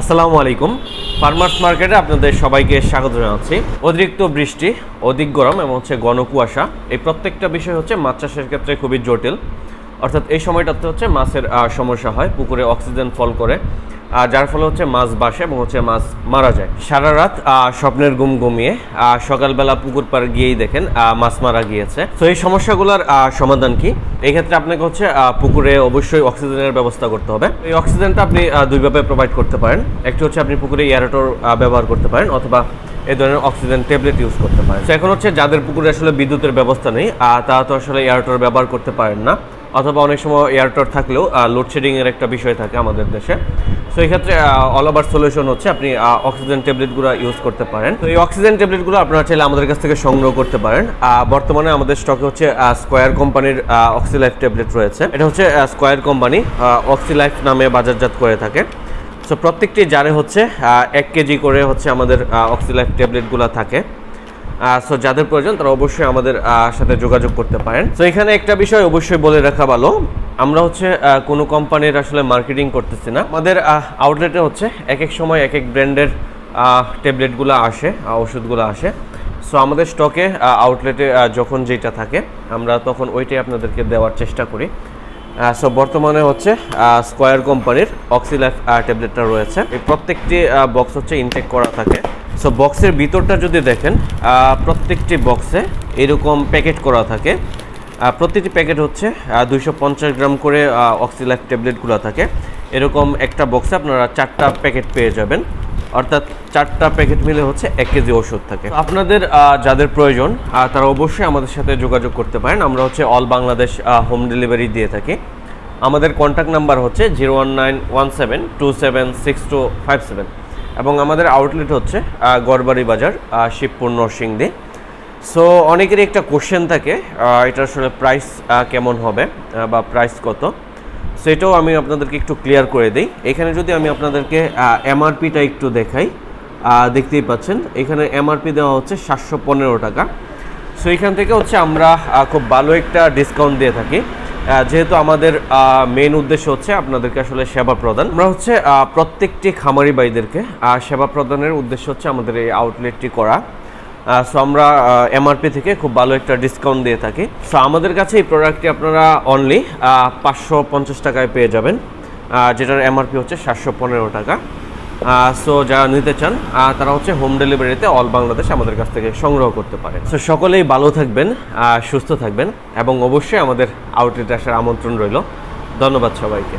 আসসালামু আলাইকুম। ফার্মার্স মার্কেটে আপনাদের সবাইকে স্বাগত জানাচ্ছি। অতিরিক্ত বৃষ্টি, অধিক গরম এবং হচ্ছে গণকুয়াশা এই প্রত্যেকটা বিষয় হচ্ছে মাছ চাষের ক্ষেত্রে খুবই জটিল। অর্থাৎ এই সময়টাতে হচ্ছে মাছের সমস্যা হয়, পুকুরে অক্সিজেন ফল করে। যার ফলে হচ্ছে মাছ বাসে এবং হচ্ছে মাছ মারা যায়। সারা রাত স্বপ্নের ঘুম ঘুমিয়ে সকালবেলা পুকুর পাড়ে গিয়েই দেখেন মাছ মারা গিয়েছে। তো এই সমস্যাগুলোর সমাধান কি? এই ক্ষেত্রে আপনাকে হচ্ছে পুকুরে অবশ্যই অক্সিজেনের ব্যবস্থা করতে হবে। এই অক্সিজেনটা আপনি দুইভাবে প্রোভাইড করতে পারেন। একটি হচ্ছে আপনি পুকুরে এয়ারেটর ব্যবহার করতে পারেন অথবা এই ধরনের অক্সিজেন ট্যাবলেট ইউজ করতে পারেন। তো এখন হচ্ছে যাদের পুকুরে আসলে বিদ্যুতের ব্যবস্থা নেই তারা তো আসলে এয়ারটর ব্যবহার করতে পারেন না। অথবা অনেক সময় এয়ারটর থাকলেও লোডশেডিং এর একটা বিষয় থাকে আমাদের দেশে। তো এই ক্ষেত্রে অল ওভার সলিউশন হচ্ছে আপনি অক্সিজেন ট্যাবলেটগুলো ইউজ করতে পারেন। তো, এই অক্সিজেন ট্যাবলেটগুলো আপনারা চাইলে আমাদের কাছ থেকে সংগ্রহ করতে পারেন। বর্তমানে আমাদের স্টকে হচ্ছে স্কোয়ার কোম্পানির অক্সিলাইফ ট্যাবলেট রয়েছে। এটা হচ্ছে স্কোয়ার কোম্পানি অক্সিলাইফ নামে বাজারজাত করে থাকে। সো প্রত্যেকটি জারে হচ্ছে এক কেজি করে হচ্ছে আমাদের অক্সিলাইফ ট্যাবলেটগুলো থাকে। সো যাদের প্রয়োজন তারা অবশ্যই আমাদের সাথে যোগাযোগ করতে পারেন। তো এখানে একটা বিষয় অবশ্যই বলে রাখা ভালো। আমরা হচ্ছে কোনো কোম্পানির আসলে মার্কেটিং করতেছি না। আমাদের আউটলেটে হচ্ছে এক এক সময় এক এক ব্র্যান্ডের ট্যাবলেটগুলো আসে ওষুধগুলো আসে। সো আমাদের স্টকে আউটলেটে যখন যেটা থাকে, আমরা তখন ওইটাই আপনাদেরকে দেওয়ার চেষ্টা করি। সো বর্তমানে হচ্ছে স্কোয়ার কোম্পানির অক্সিলাইফ ট্যাবলেটটা রয়েছে। এই প্রত্যেকটি বক্স হচ্ছে ইনটেক করা থাকে। সো বক্সের ভিতরটা যদি দেখেন প্রত্যেকটি বক্সে এরকম প্যাকেট করা থাকে। প্রতিটি প্যাকেট হচ্ছে দুইশো পঞ্চাশ গ্রাম করে অক্সিলাইফ ট্যাবলেটগুলো থাকে। এরকম একটা বক্সে আপনারা চারটা প্যাকেট পেয়ে যাবেন। অর্থাৎ চারটা প্যাকেট মিলে হচ্ছে এক কেজি ওষুধ থাকে। আপনাদের যাদের প্রয়োজন তারা অবশ্যই আমাদের সাথে যোগাযোগ করতে পারেন। আমরা হচ্ছে অল বাংলাদেশ হোম ডেলিভারি দিয়ে থাকি। আমাদের কন্ট্যাক্ট নাম্বার হচ্ছে zero one nine one seven two seven six two five seven এবং আমাদের আউটলেট হচ্ছে গড়বাড়ি বাজার শিবপুর নরসিংদী। সো অনেকেরই একটা কোশ্চেন থাকে এটা আসলে প্রাইস কেমন হবে বা প্রাইস কত। সেটাও আমি আপনাদেরকে একটু ক্লিয়ার করে দিই। এখানে যদি আমি আপনাদেরকে এমআরপিটা একটু দেখাই দেখতেই পাচ্ছেন, এখানে এমআরপি দেওয়া হচ্ছে সাতশো পনেরো টাকা। সো এখান থেকে হচ্ছে আমরা খুব ভালো একটা ডিসকাউন্ট দিয়ে থাকি। যেহেতু আমাদের মেন উদ্দেশ্য হচ্ছে আপনাদেরকে আসলে সেবা প্রদান। আমরা হচ্ছে প্রত্যেকটি খামারি ভাইদেরকে আহ, সেবা প্রদানের উদ্দেশ্য হচ্ছে আমাদের এই আউটলেটটি করা। সো আমরা এমআরপি থেকে খুব ভালো একটা ডিসকাউন্ট দিয়ে থাকি। সো আমাদের কাছে এই প্রোডাক্টটি আপনারা অনলি পাঁচশো পঞ্চাশ টাকায় পেয়ে যাবেন। যেটার এমআরপি হচ্ছে সাতশো পনেরো টাকা। সো যারা নিতে চান তারা হচ্ছে হোম ডেলিভারিতে অল বাংলাদেশ আমাদের কাছ থেকে সংগ্রহ করতে পারে সো সকলেই ভালো থাকবেন সুস্থ থাকবেন এবং অবশ্যই আমাদের আউটরিচ আসার আমন্ত্রণ রইল। ধন্যবাদ সবাইকে।